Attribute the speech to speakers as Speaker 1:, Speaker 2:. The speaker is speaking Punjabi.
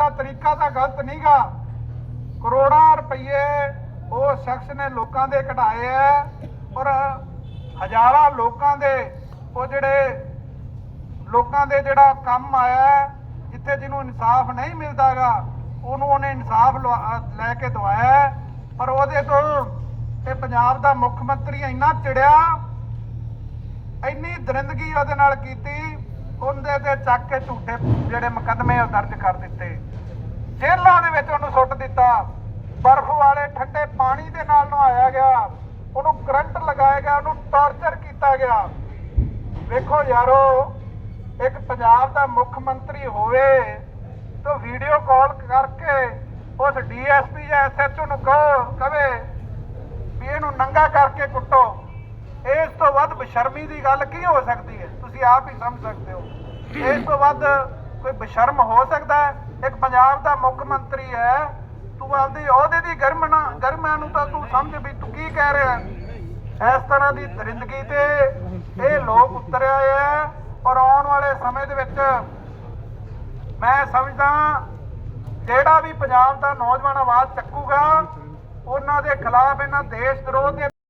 Speaker 1: ਦਾ ਤਰੀਕਾ ਤਾਂ ਗਲਤ ਨਹੀਂਗਾ। ਕਰੋੜਾਂ ਰੁਪਏ ਉਹ ਸ਼ਖਸ ਨੇ ਲੋਕਾਂ ਦੇ ਕਢਾਏ ਐ ਔਰ ਹਜ਼ਾਰਾਂ ਲੋਕਾਂ ਦੇ, ਉਹ ਜਿਹੜੇ ਲੋਕਾਂ ਦੇ ਜਿਹੜਾ ਕੰਮ ਆਇਆ, ਜਿੱਥੇ ਜਿਹਨੂੰ ਇਨਸਾਫ ਨਹੀਂ ਮਿਲਦਾਗਾ, ਉਹਨੂੰ ਉਹਨੇ ਇਨਸਾਫ ਲੈ ਕੇ ਦਵਾਇਆ ਪਰ ਉਹਦੇ ਤੋਂ ਇਹ ਪੰਜਾਬ ਦਾ ਮੁੱਖ ਮੰਤਰੀ ਇੰਨਾ ਚਿੜਿਆ, ਇੰਨੀ ਦਰਿੰਦਗੀ ਉਹਦੇ ਨਾਲ ਕੀਤੀ ਉਹਦੇ ਤੇ ਚੱਕ ਕੇ ਝੂਠੇ ਜਿਹੜੇ ਮੁਕੱਦਮੇ ਉਹ ਦਰਜ ਕਰ ਦਿੱਤੇ। ਜੇਲ੍ਹਾਂ ਦੇ ਵਿੱਚ ਉਹਨੂੰ ਸੁੱਟ ਦਿੱਤਾ। ਬਰਫ਼ ਵਾਲੇ ਠੰਡੇ ਪਾਣੀ ਦੇ ਨਾਲ ਨਹਾਇਆ ਗਿਆ। ਉਹਨੂੰ ਕਰੰਟ ਲਗਾਇਆ ਗਿਆ, ਉਹਨੂੰ ਟਾਰਚਰ ਕੀਤਾ ਗਿਆ। ਵੇਖੋ ਯਾਰੋ, ਇੱਕ ਪੰਜਾਬ ਦਾ ਮੁੱਖ ਮੰਤਰੀ ਹੋਵੇ ਤਾਂ ਵੀਡੀਓ ਕਾਲ ਕਰਕੇ ਉਸ ਡੀਐਸਪੀ ਜਾਂ ਐਸਐਚਓ ਨੂੰ ਕਹੋ, ਕਵੇ ਵੀ ਇਹਨੂੰ ਨੰਗਾ ਕਰਕੇ ਕੁੱਟੋ। ਇਸ ਤੋਂ ਵੱਧ ਬਸ਼ਰਮੀ ਦੀ ਗੱਲ ਕੀ ਹੋ ਸਕਦੀ ਹੈ? ਤੁਸੀਂ ਆਪ ਹੀ ਸਮਝ ਸਕਦੇ ਹੋ। ਇਸ ਤੋਂ ਵੱਧ ਕੋਈ ਬਸ਼ਰਮ ਹੋ ਸਕਦਾ ਇੱਕ ਪੰਜਾਬ ਦਾ ਮੁੱਖ ਮੰਤਰੀ ਹੈ। ਤੂੰ ਆਪਦੀ ਅਹੁਦੇ ਦੀ ਗਰਮਣਾ ਗਰਮਾ ਨੂੰ ਤਾਂ ਤੂੰ ਸਮਝ ਵੀ ਤੂੰ ਕੀ ਕਹਿ ਰਿਹਾ ਇਸ ਤਰ੍ਹਾਂ ਦੀ ਦਰਿੰਦਗੀ ਤੇ ਇਹ ਲੋਕ ਉਤਰ ਆਏ ਆ ਔਰ ਆਉਣ ਵਾਲੇ ਸਮੇਂ ਦੇ ਵਿੱਚ ਮੈਂ ਸਮਝਦਾ ਜਿਹੜਾ ਵੀ ਪੰਜਾਬ ਦਾ ਨੌਜਵਾਨ ਆਵਾਜ਼ ਚੱਕੂਗਾ, ਉਹਨਾਂ ਦੇ ਖਿਲਾਫ ਇਹਨਾਂ ਦੇਸ਼ ਵਿਰੋਧ ਦੇ